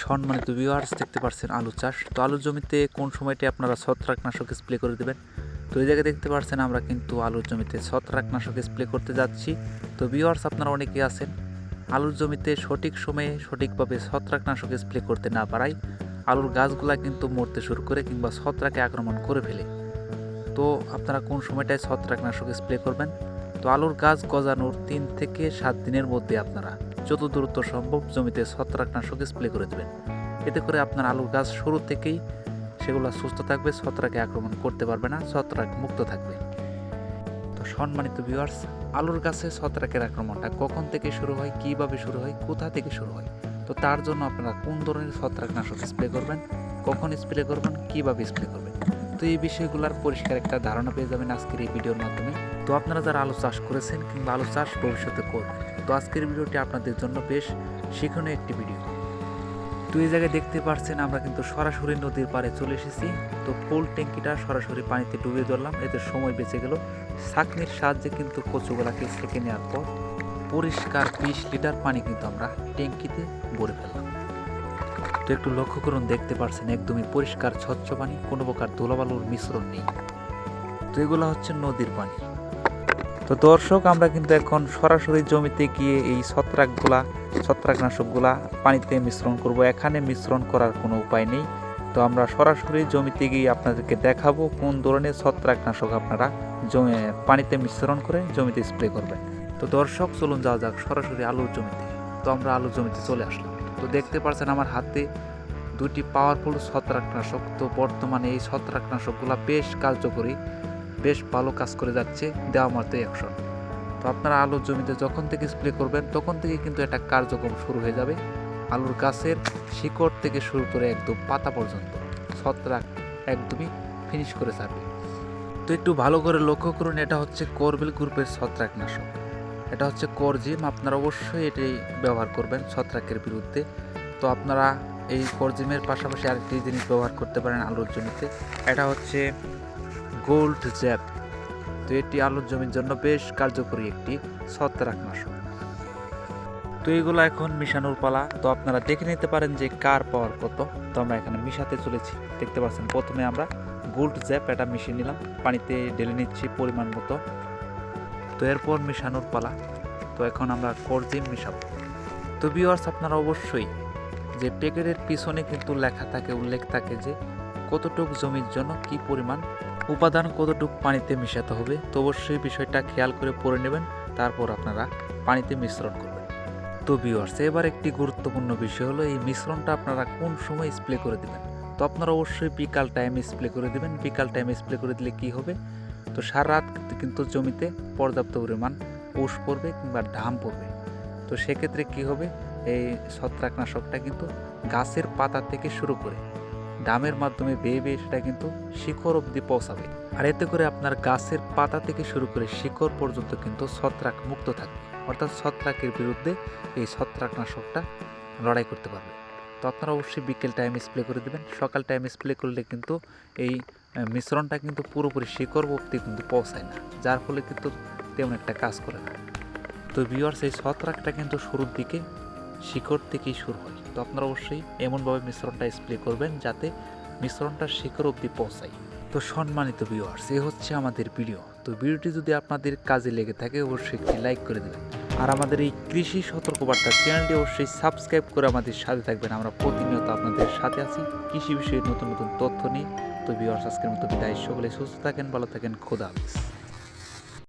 সম্মানিত ভিউয়ার্স দেখতে পাচ্ছেন আলু চাষ। তো আলুর জমিতে কোন সময়টি আপনারা ছত্রাকনাশক স্প্রে করে দেবেন? তো এই জায়গায় দেখতে পাচ্ছেন আমরা কিন্তু আলুর জমিতে ছত্রাকনাশক স্প্রে করতে যাচ্ছি। তো ভিউয়ার্স আপনারা অনেকেই আছেন, আলুর জমিতে সঠিক সময়ে সঠিকভাবে ছত্রাকনাশক স্প্রে করতে না পারায় আলুর গাছগুলা কিন্তু মরতে শুরু করে কিংবা ছত্রাকে আক্রমণ করে ফেলে। তো আপনারা কোন সময়টায় ছত্রাকনাশক স্প্রে করবেন? তো আলুর গাছ গজানোর তিন থেকে সাত দিনের মধ্যে আপনারা যত দ্রুত সম্ভব জমিতে ছত্রাকনাশক স্প্রে করে দেবেন। এতে করে আপনার আলুর গাছ শুরু থেকেই সেগুলো সুস্থ থাকবে, ছত্রাকে আক্রমণ করতে পারবে না, ছত্রাক মুক্ত থাকবে। তো সম্মানিত ভিউয়ার্স আলুর গাছে ছত্রাকের আক্রমণটা কখন থেকে শুরু হয়, কীভাবে শুরু হয়, কোথা থেকে শুরু হয়? তো তার জন্য আপনারা কোন ধরনের ছত্রাকনাশক স্প্রে করবেন, কখন স্প্রে করবেন, কীভাবে স্প্রে করবেন? তো এই বিষয়গুলোর পরিষ্কার একটা ধারণা পেয়ে যাবেন আজকের এই ভিডিওর মাধ্যমে। তো আপনারা যারা আলু চাষ করেছেন কিংবা আলু চাষ ভবিষ্যতে করবেন তো আজকের ভিডিওটি আপনাদের জন্য বেশ শিক্ষণীয় একটি ভিডিও। তো এই জায়গায় দেখতে পাচ্ছেন আমরা কিন্তু সরাসরি নদীর পাড়ে চলে এসেছি। তো ফুল ট্যাঙ্কিটা সরাসরি পানিতে ডুবিয়ে ধরলাম। এতে সময় বেঁচে গেল। ছাঁকনির সাহায্যে কিন্তু কচুগুলাকে সেঁকে নেওয়ার পর পরিষ্কার বিশ লিটার পানি কিন্তু আমরা ট্যাঙ্কিতে ভরে ফেললাম। তো একটু লক্ষ্য করুন, দেখতে পাচ্ছেন একদমই পরিষ্কার, স্বচ্ছ পানি। কোনো প্রকার ধুলাবালুর মিশ্রণ নেই। তো এগুলো হচ্ছে নদীর পানি। তো দর্শক, আমরা কিন্তু এখন সরাসরি জমিতে গিয়ে এই ছত্রাকগুলা, ছত্রাকনাশকগুলা পানিতে মিশ্রণ করব। এখানে মিশ্রণ করার কোনো উপায় নেই। তো আমরা সরাসরি জমিতে গিয়ে আপনাদেরকে দেখাবো কোন ধরনের ছত্রাকনাশক আপনারা জমি, পানিতে মিশ্রণ করে জমিতে স্প্রে করবেন। তো দর্শক, চলুন যাওয়া যাক সরাসরি আলুর জমিতে। তো আমরা আলুর জমিতে চলে আসলাম। তো দেখতে পাচ্ছেন আমার হাতে দুটি পাওয়ারফুল ছত্রাকনাশক। তো বর্তমানে এই ছত্রাকনাশকগুলো বেশ কার্যকরী। বেশ ভালো কাজ করে যাচ্ছে দেওয়া মাত্র অ্যাকশন তো আপনারা আলুর জমিতে যখন থেকে স্প্রে করবেন, তখন থেকে কিন্তু একটা কার্যক্রম শুরু হয়ে যাবে। আলুর গাছের শিকড় থেকে শুরু করে একদম পাতা পর্যন্ত, ছত্রাক একদমই ফিনিশ করে ছাড়বে। তো একটু ভালো করে লক্ষ্য করুন, এটা হচ্ছে করবেল গ্রুপের ছত্রাকনাশক। এটা হচ্ছে করজিম আপনারা অবশ্যই এটি ব্যবহার করবেন ছত্রাকের বিরুদ্ধে। তো আপনারা এই করজিমের পাশাপাশি আরেকটি জিনিস ব্যবহার করতে পারেন আলুর জমিতে, এটা হচ্ছে গোল্ড জ্যাপ। তো এটি আলুর জমির জন্য বেশ কার্যকরী একটি ছত্রাকনাশক। তো এগুলো এখন মিশানোর পালা। তো আপনারা দেখে নিতে পারেন যে কার পাওয়ার কত। তো আমরা এখানে মিশাতে চলেছি। দেখতে পাচ্ছেন, প্রথমে আমরা গোল্ড জ্যাপ এটা মিশিয়ে নিলাম। পানিতে ঢেলে নিচ্ছি পরিমাণ মতো। তো এরপর মিশানোর পালা। তো এখন আমরা করজিম মিশাবো। তো ভিউয়ার্স আপনারা অবশ্যই যে প্যাকেটের পিছনে কিন্তু লেখা থাকে, উল্লেখ থাকে যে কতটুক জমির জন্য কি পরিমাণ উপাদান, কতটুকু পানিতে মিশাতে হবে, তো অবশ্যই বিষয়টা খেয়াল করে পড়ে নেবেন। তারপর আপনারা পানিতে মিশ্রণ করবেন। তো বিওয়ার্স এবার একটি গুরুত্বপূর্ণ বিষয় হলো, এই মিশ্রণটা আপনারা কোন সময় স্প্রে করে দেবেন? তো আপনারা অবশ্যই বিকাল টাইমে স্প্রে করে দেবেন। বিকাল টাইমে স্প্রে করে দিলে কি হবে? তো সারা রাত কিন্তু জমিতে পর্যাপ্ত পরিমাণ পোষ পড়বে কিংবা ঢাম পড়বে। তো সেক্ষেত্রে কি হবে? এই ছত্রাকনাশকটা কিন্তু গাছের পাতা থেকে শুরু করে ডামের মাধ্যমে বেয়ে বেয়ে সেটা কিন্তু শিকড় অবধি পৌঁছাবে। আর এতে করে আপনার গাছের পাতা থেকে শুরু করে শিকড় পর্যন্ত কিন্তু ছত্রাক মুক্ত থাকবে। অর্থাৎ ছত্রাকের বিরুদ্ধে এই ছত্রাকনাশকটা লড়াই করতে পারবে। তো আপনারা অবশ্যই বিকেল টাইম স্প্রে করে দেবেন। সকাল টাইম স্প্রে করলে কিন্তু এই মিশ্রণটা কিন্তু পুরোপুরি শিকড় অবধি কিন্তু পৌঁছায় না। যার ফলে কিন্তু তেমন একটা কাজ করে না। তো ভিউয়ার্স এই ছত্রাকটা কিন্তু শুরুর দিকে শিকড় থেকেই শুরু হয়। তো আপনারা অবশ্যই এমনভাবে মিশ্রণটা স্প্রে করবেন যাতে মিশ্রণটা শিকড় অবধি পৌঁছায়। তো সম্মানিত ভিউয়ার্স এ হচ্ছে আমাদের ভিডিও তো ভিডিওটি যদি আপনাদের কাজে লেগে থাকে, অবশ্যই একটি লাইক করে দেবেন। আর আমাদের এই কৃষি সতর্কবার্তা চ্যানেলটি অবশ্যই সাবস্ক্রাইব করে আমাদের সাথে থাকবেন। আমরা প্রতিনিয়ত আপনাদের সাথে আছি কৃষি বিষয়ে নতুন নতুন তথ্য নিই তো ভিউয়ার্স আজকের মতো বিদায়। সকলে সুস্থ থাকেন, ভালো থাকেন। খোদা হাফিজ।